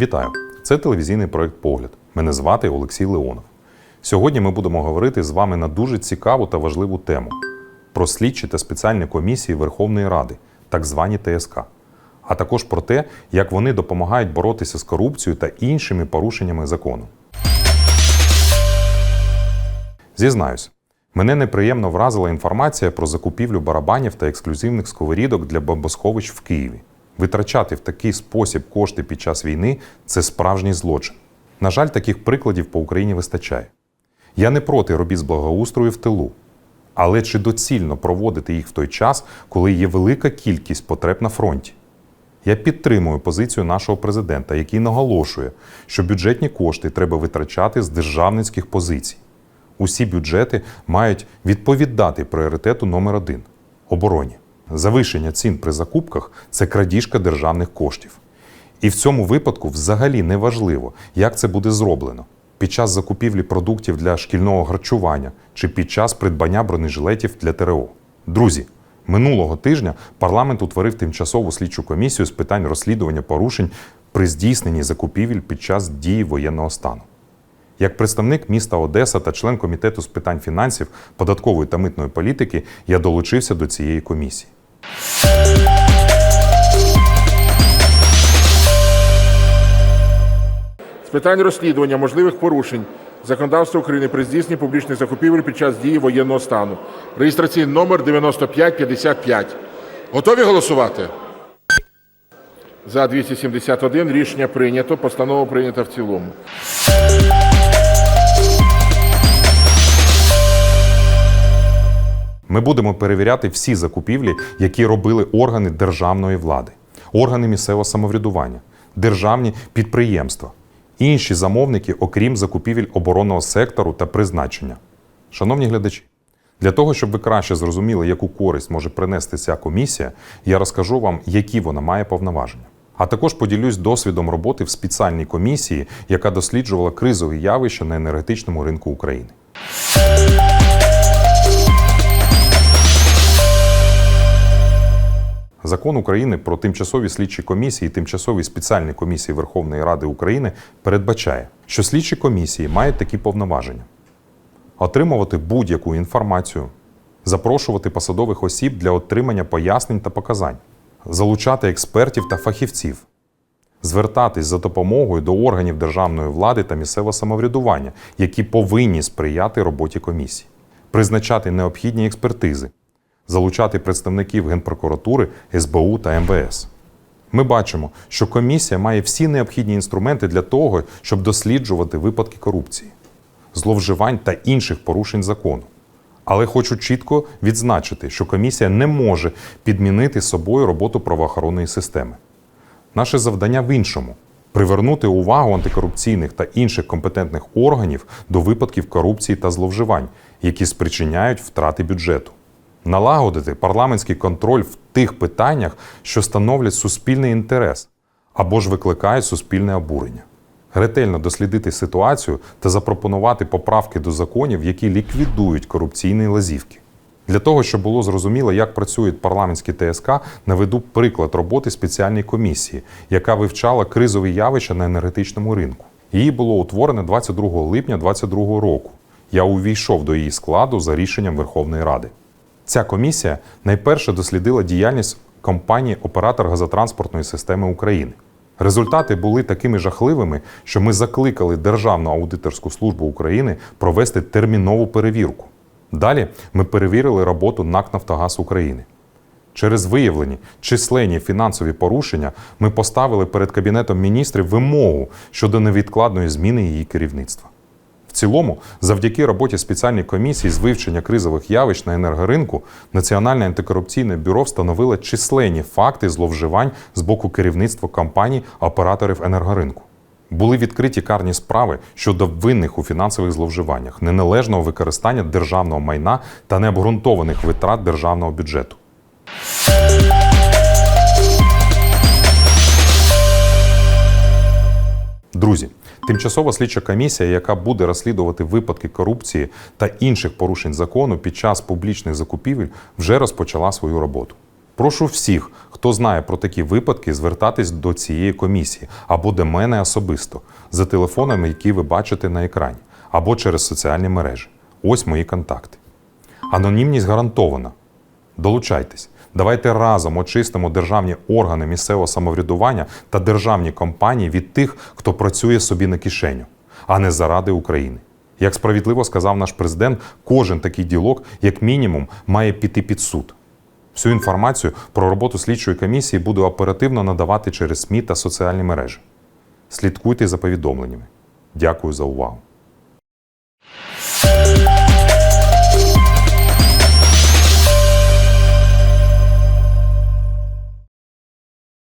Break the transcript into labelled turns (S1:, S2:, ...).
S1: Вітаю! Це телевізійний проект Погляд. Мене звати Олексій Леонов. Сьогодні ми будемо говорити з вами на дуже цікаву та важливу тему про слідчі та спеціальні комісії Верховної Ради, так звані ТСК, а також про те, як вони допомагають боротися з корупцією та іншими порушеннями закону. Зізнаюсь, мене неприємно вразила інформація про закупівлю барабанів та ексклюзивних сковорідок для бомбосховищ в Києві. Витрачати в такий спосіб кошти під час війни це справжній злочин. На жаль, таких прикладів по Україні вистачає. Я не проти робіт з благоустрою в тилу. Але чи доцільно проводити їх в той час, коли є велика кількість потреб на фронті? Я підтримую позицію нашого президента, який наголошує, що бюджетні кошти треба витрачати з державницьких позицій. Усі бюджети мають відповідати пріоритету номер один обороні. Завишення цін при закупках це крадіжка державних коштів. І в цьому випадку взагалі не важливо, як це буде зроблено під час закупівлі продуктів для шкільного харчування чи під час придбання бронежилетів для ТРО. Друзі, минулого тижня парламент утворив тимчасову слідчу комісію з питань розслідування порушень при здійсненні закупівель під час дії воєнного стану. Як представник міста Одеса та член комітету з питань фінансів, податкової та митної політики, я долучився до цієї комісії.
S2: З питань розслідування можливих порушень законодавства України при здійсненні публічних закупівель під час дії воєнного стану. Реєстраційний номер 9555. Готові голосувати? За 271 рішення прийнято. Постанова прийнята в цілому.
S1: Ми будемо перевіряти всі закупівлі, які робили органи державної влади, органи місцевого самоврядування, державні підприємства, інші замовники, окрім закупівель оборонного сектору та призначення. Шановні глядачі, для того, щоб ви краще зрозуміли, яку користь може принести ця комісія, я розкажу вам, які вона має повноваження. А також поділюсь досвідом роботи в спеціальній комісії, яка досліджувала кризові явища на енергетичному ринку України. Закон України про тимчасові слідчі комісії і тимчасові спеціальні комісії Верховної Ради України передбачає, що слідчі комісії мають такі повноваження: отримувати будь-яку інформацію, запрошувати посадових осіб для отримання пояснень та показань, залучати експертів та фахівців, звертатись за допомогою до органів державної влади та місцевого самоврядування, які повинні сприяти роботі комісії, призначати необхідні експертизи залучати представників Генпрокуратури, СБУ та МВС. Ми бачимо, що комісія має всі необхідні інструменти для того, щоб досліджувати випадки корупції, зловживань та інших порушень закону. Але хочу чітко відзначити, що комісія не може підмінити собою роботу правоохоронної системи. Наше завдання в іншому привернути увагу антикорупційних та інших компетентних органів до випадків корупції та зловживань, які спричиняють втрати бюджету налагодити парламентський контроль в тих питаннях, що становлять суспільний інтерес або ж викликають суспільне обурення, ретельно дослідити ситуацію та запропонувати поправки до законів, які ліквідують корупційні лазівки. Для того, щоб було зрозуміло, як працюють парламентські ТСК, наведу приклад роботи спеціальної комісії, яка вивчала кризові явища на енергетичному ринку. Її було утворено 22 липня 2022 року. Я увійшов до її складу за рішенням Верховної Ради. Ця комісія найперше дослідила діяльність компанії Оператор газотранспортної системи України. Результати були такими жахливими, що ми закликали Державну аудиторську службу України провести термінову перевірку. Далі ми перевірили роботу НАК Нафтогаз України. Через виявлені численні фінансові порушення ми поставили перед Кабінетом міністрів вимогу щодо невідкладної зміни її керівництва. Цілому, завдяки роботі спеціальної комісії з вивчення кризових явищ на енергоринку, Національне антикорупційне бюро встановило численні факти зловживань з боку керівництва компаній операторів енергоринку. Були відкриті карні справи щодо винних у фінансових зловживаннях, неналежного використання державного майна та необґрунтованих витрат державного бюджету. Друзі, тимчасова слідча комісія, яка буде розслідувати випадки корупції та інших порушень закону під час публічних закупівель, вже розпочала свою роботу. Прошу всіх, хто знає про такі випадки, звертатись до цієї комісії або до мене особисто за телефонами, які ви бачите на екрані, або через соціальні мережі. Ось мої контакти. Анонімність гарантована. Долучайтесь. Давайте разом очистимо державні органи місцевого самоврядування та державні компанії від тих, хто працює собі на кишеню, а не заради України. Як справедливо сказав наш президент, кожен такий ділок, як мінімум, має піти під суд. Всю інформацію про роботу слідчої комісії буду оперативно надавати через СМІ та соціальні мережі. Слідкуйте за повідомленнями. Дякую за увагу.